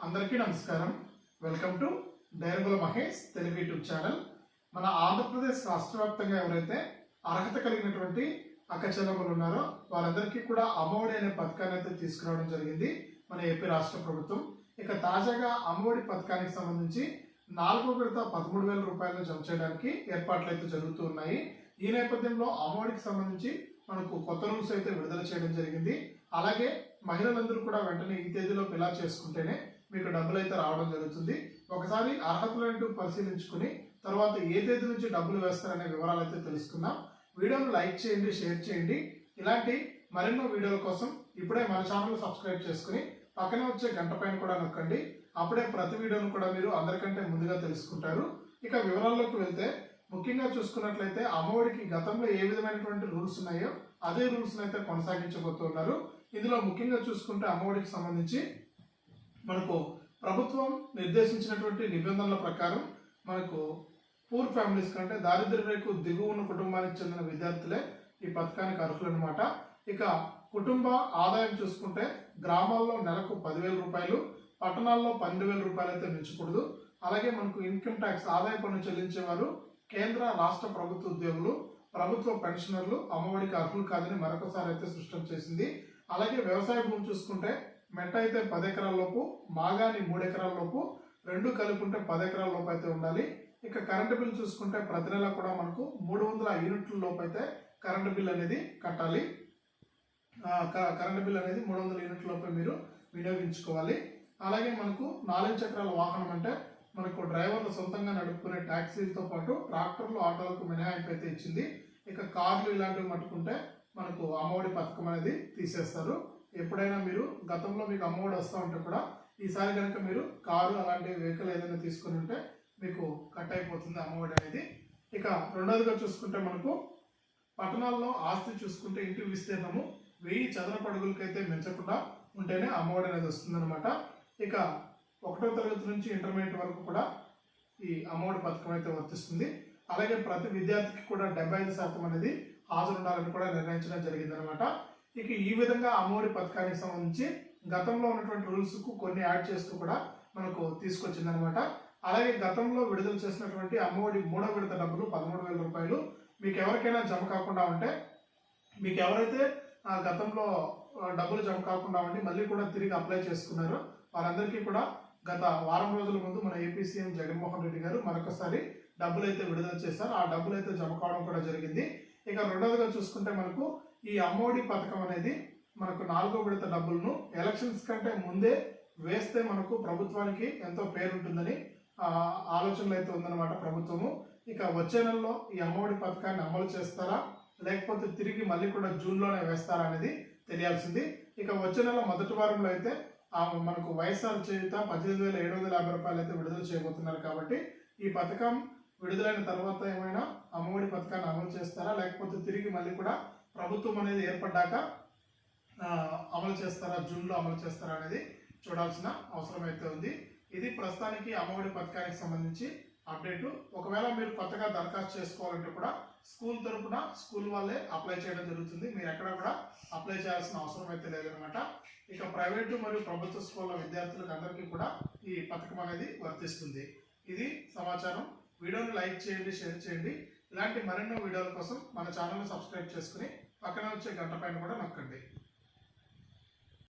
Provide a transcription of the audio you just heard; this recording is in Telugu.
అందరికీ నమస్కారం. Welcome to Dairagula Mahesh Telugu YouTube channel మన ఆంధ్రప్రదేశ్ రాష్ట్ర వ్యాప్తంగా ఎవరైతే అర్హత కలిగినటువంటి అక్కచెల్లెమ్మలు ఉన్నారో వారందరికీ కూడా అమ్మఒడి అనే పథకాన్ని అయితే తీసుకురావడం జరిగింది మన ఏపీ రాష్ట్ర ప్రభుత్వం. ఇక తాజాగా అమ్మఒడి పథకానికి సంబంధించి నాలుగో విడత పదమూడు వేల రూపాయలను జమ చేయడానికి ఏర్పాట్లు అయితే జరుగుతూ ఉన్నాయి. ఈ నేపథ్యంలో అమ్మఒడికి సంబంధించి మనకు కొత్త రూల్స్ అయితే విడుదల చేయడం జరిగింది. అలాగే మహిళలందరూ కూడా వెంటనే ఈ తేదీలో పిలా చేసుకుంటేనే మీకు డబ్బులు అయితే రావడం జరుగుతుంది. ఒకసారి అర్హతలు పరిశీలించుకుని తర్వాత ఏ తేదీ నుంచి డబ్బులు వేస్తారనే వివరాలు అయితే తెలుసుకుందాం. వీడియోను లైక్ చేయండి షేర్ చేయండి. ఇలాంటి మరెన్నో వీడియోల కోసం ఇప్పుడే మన ఛానల్ సబ్స్క్రైబ్ చేసుకుని పక్కనే వచ్చే గంట పైన కూడా నొక్కండి. అప్పుడే ప్రతి వీడియోను కూడా మీరు అందరికంటే ముందుగా తెలుసుకుంటారు. ఇక వివరాల్లోకి వెళ్తే ముఖ్యంగా చూసుకున్నట్లయితే అమ్మఒడికి గతంలో ఏ విధమైనటువంటి రూల్స్ ఉన్నాయో అదే రూల్స్ అయితే కొనసాగించబోతున్నారు. ఇందులో ముఖ్యంగా చూసుకుంటే అమ్మఒడికి సంబంధించి మనకు ప్రభుత్వం నిర్దేశించినటువంటి నిబంధనల ప్రకారం మనకు పూర్ ఫ్యామిలీస్ కంటే దారిద్ర్య రేఖకు దిగువ ఉన్న కుటుంబానికి చెందిన విద్యార్థులే ఈ పథకానికి అర్హులన్నమాట. ఇక కుటుంబ ఆదాయం చూసుకుంటే గ్రామాల్లో నెలకు పదివేల రూపాయలు పట్టణాల్లో పన్నెండు వేల రూపాయలు అయితే మించకూడదు. అలాగే మనకు ఇన్కమ్ ట్యాక్స్ ఆదాయ పన్ను చెల్లించేవారు కేంద్ర రాష్ట్ర ప్రభుత్వ ఉద్యోగులు ప్రభుత్వ పెన్షనర్లు అమ్మఒడికి అర్హులు కాదని మరొకసారి అయితే స్పష్టం చేసింది. అలాగే వ్యవసాయ భూమి చూసుకుంటే మెట్ట అయితే పది ఎకరాలలోపు మాగాని మూడు ఎకరాలలోపు రెండు కలుపుకుంటే పది ఎకరాలలోపు అయితే ఉండాలి. ఇక కరెంటు బిల్ చూసుకుంటే ప్రతి నెల కూడా మనకు మూడు వందల యూనిట్ల లోపు అయితే కరెంటు బిల్ అనేది కట్టాలి. క- కరెంటు బిల్ అనేది మూడు వందల యూనిట్ల లోపే మీరు వినియోగించుకోవాలి. అలాగే మనకు నాలుగు చక్రాల వాహనం అంటే మనకు డ్రైవర్లు సొంతంగా నడుపుకునే ట్యాక్సీలతో పాటు ట్రాక్టర్లు ఆటోలకు మినహాయింపు అయితే ఇచ్చింది. ఇక కార్లు ఇలాంటివి మట్టుకుంటే మనకు అమ్మఒడి పథకం అనేది తీసేస్తారు. ఎప్పుడైనా మీరు గతంలో మీకు అమ్మఒడి వస్తూ ఉంటే కూడా ఈసారి కనుక మీరు కారు అలాంటి వెహికల్ ఏదైనా తీసుకుని ఉంటే మీకు కట్ అయిపోతుంది అమ్మఒడి అనేది. ఇక రెండోదిగా చూసుకుంటే మనకు పట్టణాల్లో ఆస్తి చూసుకుంటే ఇంటి విస్తీర్ణము వెయ్యి చదరపు అడుగులకైతే మించకుండా ఉంటేనే అమ్మఒడి అనేది వస్తుందన్నమాట. ఇక ఒకటో తరగతి నుంచి ఇంటర్మీడియట్ వరకు కూడా ఈ అమ్మఒడి పథకం అయితే వర్తిస్తుంది. అలాగే ప్రతి విద్యార్థికి కూడా డెబ్బై ఐదు శాతం అనేది హాజరు ఉండాలని కూడా నిర్ణయించడం జరిగిందనమాట ఇక ఈ విధంగా అమ్మఒడి పథకానికి సంబంధించి గతంలో ఉన్నటువంటి రూల్స్కు కొన్ని యాడ్ చేస్తూ కూడా మనకు తీసుకొచ్చిందనమాట అలాగే గతంలో విడుదల చేసినటువంటి అమ్మఒడి మూడో విడత డబ్బులు పదమూడు వేల రూపాయలు మీకు ఎవరికైనా జమ కాకుండా ఉంటే మీకు ఎవరైతే గతంలో డబ్బులు జమ కాకుండా ఉండి మళ్ళీ కూడా తిరిగి అప్లై చేసుకున్నారో వారందరికీ కూడా గత వారం రోజుల ముందు మన ఏపీ సీఎం జగన్మోహన్ రెడ్డి గారు మరొకసారి డబ్బులు అయితే విడుదల చేశారు. ఆ డబ్బులు అయితే జమ కావడం కూడా జరిగింది. ఇక రెండవదిగా చూసుకుంటే మనకు ఈ అమ్మఒడి పథకం అనేది మనకు నాలుగో విడత డబ్బులను ఎలక్షన్స్ కంటే ముందే వేస్తే మనకు ప్రభుత్వానికి ఎంతో పేరు ఉంటుందని ఆలోచనలు అయితే ఉందన్నమాట ప్రభుత్వము. ఇక వచ్చే నెలలో ఈ అమ్మఒడి పథకాన్ని అమలు చేస్తారా లేకపోతే తిరిగి మళ్ళీ కూడా జూన్లోనే వేస్తారా అనేది తెలియాల్సింది. ఇక వచ్చే నెల మొదటి వారంలో అయితే మనకు వైఎస్ఆర్ చేత పద్దెనిమిది వేల ఏడు వందల యాభై రూపాయలు అయితే విడుదల చేయబోతున్నారు కాబట్టి ఈ పథకం విడుదలైన తర్వాత ఏమైనా అమ్మఒడి పథకాన్ని అమలు చేస్తారా లేకపోతే తిరిగి మళ్ళీ కూడా ప్రభుత్వం అనేది ఏర్పడ్డాక అమలు చేస్తారా జూన్లో అమలు చేస్తారా అనేది చూడాల్సిన అవసరం అయితే ఉంది. ఇది ప్రస్తుతానికి అమ్మఒడి పథకానికి సంబంధించి అప్డేటు. ఒకవేళ మీరు కొత్తగా దరఖాస్తు చేసుకోవాలంటే కూడా స్కూల్ తరపున స్కూల్ వాళ్ళే అప్లై చేయడం జరుగుతుంది. మీరు ఎక్కడ కూడా అప్లై చేయాల్సిన అవసరం అయితే లేదనమాట ఇక ప్రైవేటు మరియు ప్రభుత్వ స్కూళ్ళ విద్యార్థులకు అందరికీ కూడా ఈ పథకం అనేది వర్తిస్తుంది. ఇది సమాచారం. వీడియోని లైక్ చేయండి షేర్ చేయండి. ఇలాంటి మరెన్నో వీడియోల కోసం మన ఛానల్ని సబ్స్క్రైబ్ చేసుకుని పక్కన వచ్చే గంట పైన కూడా నొక్కండి.